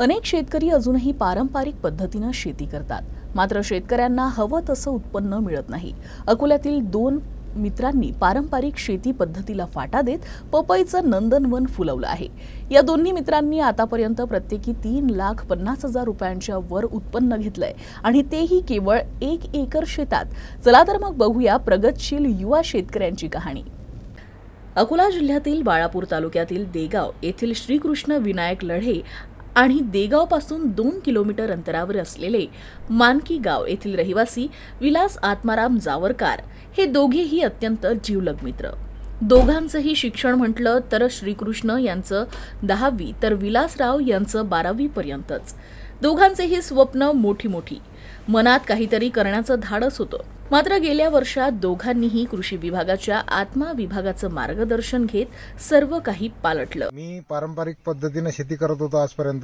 अनेक शेतकरी अजूनही पारंपरिक पद्धतीनं शेती करतात. मात्र शेतकऱ्यांना हवं तसं उत्पन्न मिळत नाही. अकोल्यातील दोन मित्रांनी पारंपरिक शेती पद्धतीला फाटा देत पपईचं नंदनवन फुलवलं आहे. या दोन्ही मित्रांनी आतापर्यंत प्रत्येकी तीन लाख पन्नास हजार रुपयांच्या वर उत्पन्न घेतलंय आणि तेही केवळ एक एकर शेतात. चला तर मग बघूया प्रगतशील युवा शेतकऱ्यांची कहाणी. अकोला जिल्ह्यातील बाळापूर तालुक्यातील देगाव येथील श्रीकृष्ण विनायक लढे आणि देगावपासून दोन किलोमीटर अंतरावर असलेले मानकी गाव येथील रहिवासी विलास आत्माराम जावरकार हे दोघेही अत्यंत जीवलग मित्र. दोघांचंही शिक्षण म्हटलं तर श्रीकृष्ण यांचं दहावी तर विलासराव यांचं बारावीपर्यंतच. दोघांचेही स्वप्न मोठी मोठी मनात काहीतरी करण्याचं धाडस होतं. मात्र गेल्या वर्षात दोघांनीही कृषी विभागाच्या आत्मा विभागाचं मार्गदर्शन घेत सर्व काही पालटलं. मी पारंपरिक पद्धतीनं शेती करत होतो आजपर्यंत.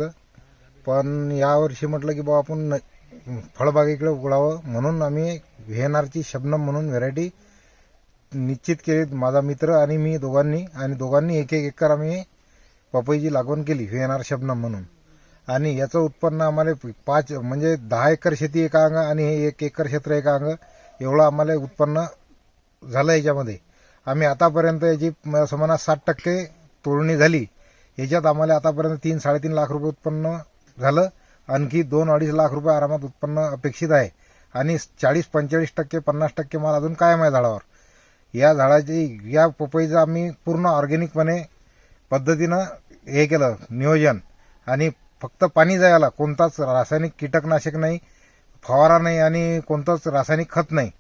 पण यावर्षी म्हटलं की बाबा आपण न- फळबागेकडे उघडावं म्हणून आम्ही व्हेनारची शबनम म्हणून व्हेरायटी निश्चित केली माझा मित्र आणि मी दोघांनी आणि दोघांनी एक एक एकर आम्ही पपईची लागवण केली व्हेनार शबनम म्हणून. आणि याचं उत्पन्न आम्हाला पाच म्हणजे दहा एकर शेती एका अंग आणि हे एक एकर क्षेत्र एका अंग. एवढं आम्हाला उत्पन्न झालं याच्यामध्ये. आम्ही आतापर्यंत याची म- सात साठ टक्के तोडणी झाली. याच्यात आम्हाला आतापर्यंत तीन साडेतीन लाख रुपये उत्पन्न झालं. आणखी दोन अडीच लाख रुपये आरामात उत्पन्न अपेक्षित आहे. आणि चाळीस पंचेचाळीस टक्के पन्नास टक्के माल अजून कायम आहे झाडावर. या झाडाची या पपईचं आम्ही पूर्ण ऑर्गॅनिकपणे पद्धतीनं हे केलं नियोजन. आणि फक्त पाणी जायला कोणताच रासायनिक कीटकनाशक नाही फवारा नाही आणि कोणतंच रासायनिक खत नाही.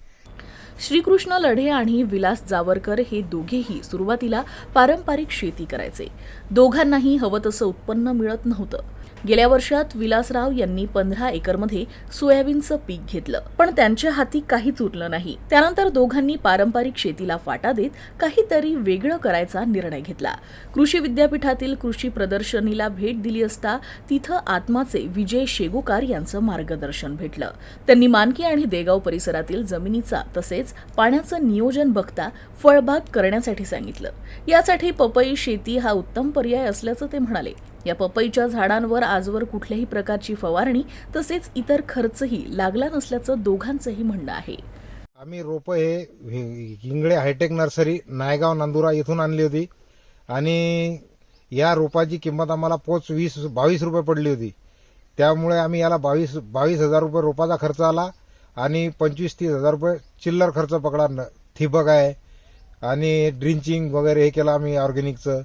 श्रीकृष्ण लढे आणि विलास जावरकर हे दोघेही सुरुवातीला पारंपरिक शेती करायचे. दोघांनाही हवं तसं उत्पन्न मिळत नव्हतं. गेल्या वर्षात विलासराव यांनी पंधरा एकरमध्ये सोयाबीनचं पीक घेतलं. पण त्यांच्या हाती काहीच उरलं नाही. त्यानंतर दोघांनी पारंपरिक शेतीला फाटा देत काहीतरी वेगळं करायचा निर्णय घेतला. कृषी विद्यापीठातील कृषी प्रदर्शनीला भेट दिली असता तिथं आत्माचे विजय शेगोकार यांचं मार्गदर्शन भेटलं. त्यांनी मानकी आणि देगाव परिसरातील जमिनीचा तसेच पाण्याचं नियोजन बघता फळबाग करण्यासाठी सांगितलं. यासाठी पपई शेती हा उत्तम पर्याय असल्याचं ते म्हणाले. या पपईच्या झाडांवर आजवर कुठल्याही प्रकारची फवारणी तसेच इतर खर्चही लागला नसल्याचं दोघांचंही म्हणणं आहे. आम्ही रोपं हे हिंगळे हायटेक नर्सरी नायगाव नांदुरा येथून आणली होती. आणि या रोपाची किंमत आम्हाला पोच वीस बावीस रुपये पडली होती. त्यामुळे आम्ही याला बावीस बावीस हजार रुपये रोपाचा खर्च आला. आणि पंचवीस तीस हजार रुपये चिल्लर खर्च पकडा न- ठिबक आहे आणि ड्रिंचिंग वगैरे हे केलं आम्ही ऑर्गॅनिकचं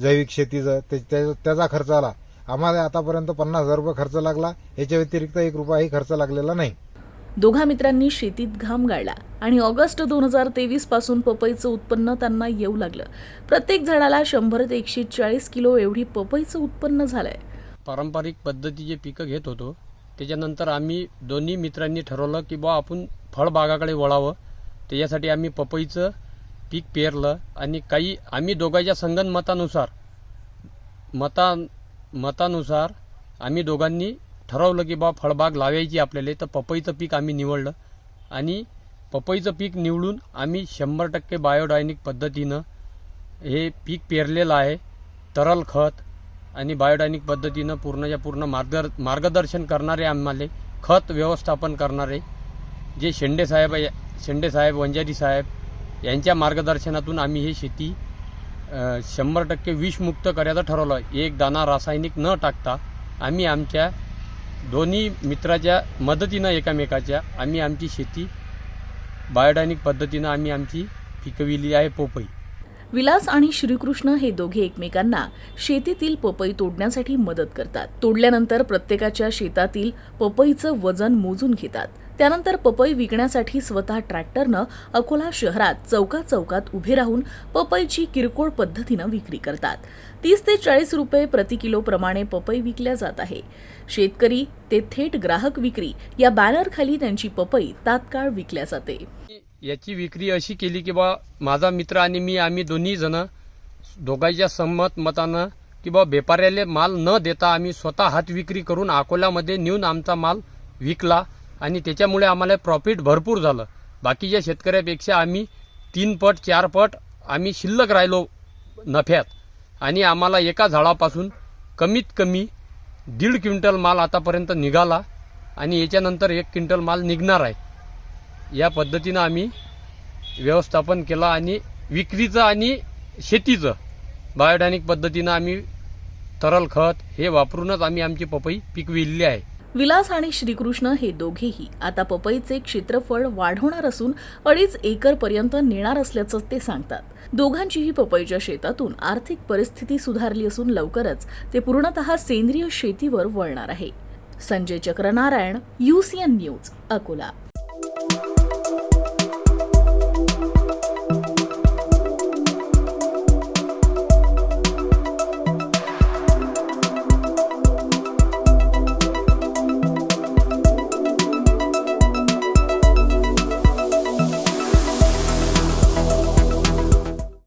जैविक शेतीचं ते- त्या- त्याचा खर्च आला. आम्हाला आतापर्यंत पन्नास हजार रुपये खर्च लागला. याच्या व्यतिरिक्त एक रुपयाही खर्च लागलेला नाही. दोघा मित्रांनी शेतीत घाम गाळला आणि ऑगस्ट दोन हजार तेवीसपासून पपईचं उत्पन्न त्यांना येऊ लागलं. प्रत्येक झाडाला शंभर ते एकशे चाळीस किलो एवढी पपईचं उत्पन्न झालंय. पारंपरिक पद्धतीचे पिकं घेत होतो. त्याच्यानंतर आम्ही दोन्ही मित्रांनी ठरवलं की बा आपण फळबागाकडे वळावं. त्याच्यासाठी आम्ही पपईचं पीक पेरलं आणि काही आम्ही दोघांच्या संगनमतानुसार मता मतानुसार आम्ही दोघांनी ठरवलं की बा फळबाग लावायची आपल्याला. तर पपईचं पीक आम्ही निवडलं. आणि पपईचं पीक निवडून आम्ही शंभर टक्के बायोडायनिक पद्धतीनं हे पीक पेरलेलं आहे. तरल खत आणि बायोडायनिक पद्धतीनं पूर्णच्या पूर्ण मार्ग मार्गदर्शन करणारे आम्हाला खत व्यवस्थापन करणारे जे शेंडे साहेब आहे शेंडे साहेब वंजारी साहेब यांच्या मार्गदर्शनातून आम्ही हे शेती शंभर टक्के विषमुक्त करायचं ठरवलं. एक दाना रासायनिक न टाकता आम्ही आमच्या दोन्ही मित्राच्या मदतीनं एकामेकाच्या आम्ही आमची शेती बायोडायनिक पद्धतीनं आम्ही आमची पिकविली आहे पोपई. विलास आणि श्रीकृष्ण हे दोघे एकमेकांना शेतीतील पपई तोडण्यासाठी मदत करतात. तोडल्यानंतर प्रत्येकाच्या शेतातील पपईचं वजन मोजून घेतात. त्यानंतर पपई विकण्यासाठी स्वतः ट्रॅक्टरनं अकोला शहरात चौकात चौकात उभे राहून पपईची किरकोळ पद्धतीनं विक्री करतात. तीस ते चाळीस रुपये प्रति किलो प्रमाणे पपई विकल्या जात आहे. शेतकरी ते थेट ग्राहक विक्री या बॅनरखाली त्यांची पपई तात्काळ विकल्या जाते. याची विक्री अशी केली की बा माझा मित्र आणि मी आम्ही दोन्ही जण दोघांच्या संमत मतानं की बा व्यापाऱ्याला माल न देता आम्ही स्वतः हात विक्री करून अकोल्यामध्ये नेऊन आमचा माल विकला. आणि त्याच्यामुळे आम्हाला प्रॉफिट भरपूर झालं. बाकीच्या शेतकऱ्यापेक्षा आम्ही तीन पट चार पट आम्ही शिल्लक राहिलो नफ्यात. आणि आम्हाला एका झाडापासून कमीत कमी दीड क्विंटल माल आतापर्यंत निघाला आणि याच्यानंतर एक क्विंटल माल निघणार आहे. या पद्धतीनं आम्ही व्यवस्थापन केलं आणि विक्रीचं आणि शेतीचं बायोडॅनिक पद्धतीनं आम्ही तरल खत हे वापरूनच आम्ही आमची पपई पिकविली आहे. विलास आणि श्रीकृष्ण हे दोघेही आता पपईचे क्षेत्रफळ वाढवणार असून अडीच एकर पर्यंत नेणार असल्याचं ते सांगतात. दोघांचीही पपईच्या शेतातून आर्थिक परिस्थिती सुधारली असून लवकरच ते पूर्णतः सेंद्रिय शेतीवर वळणार आहे. Sanjay Chakranarayan UCN news Akola.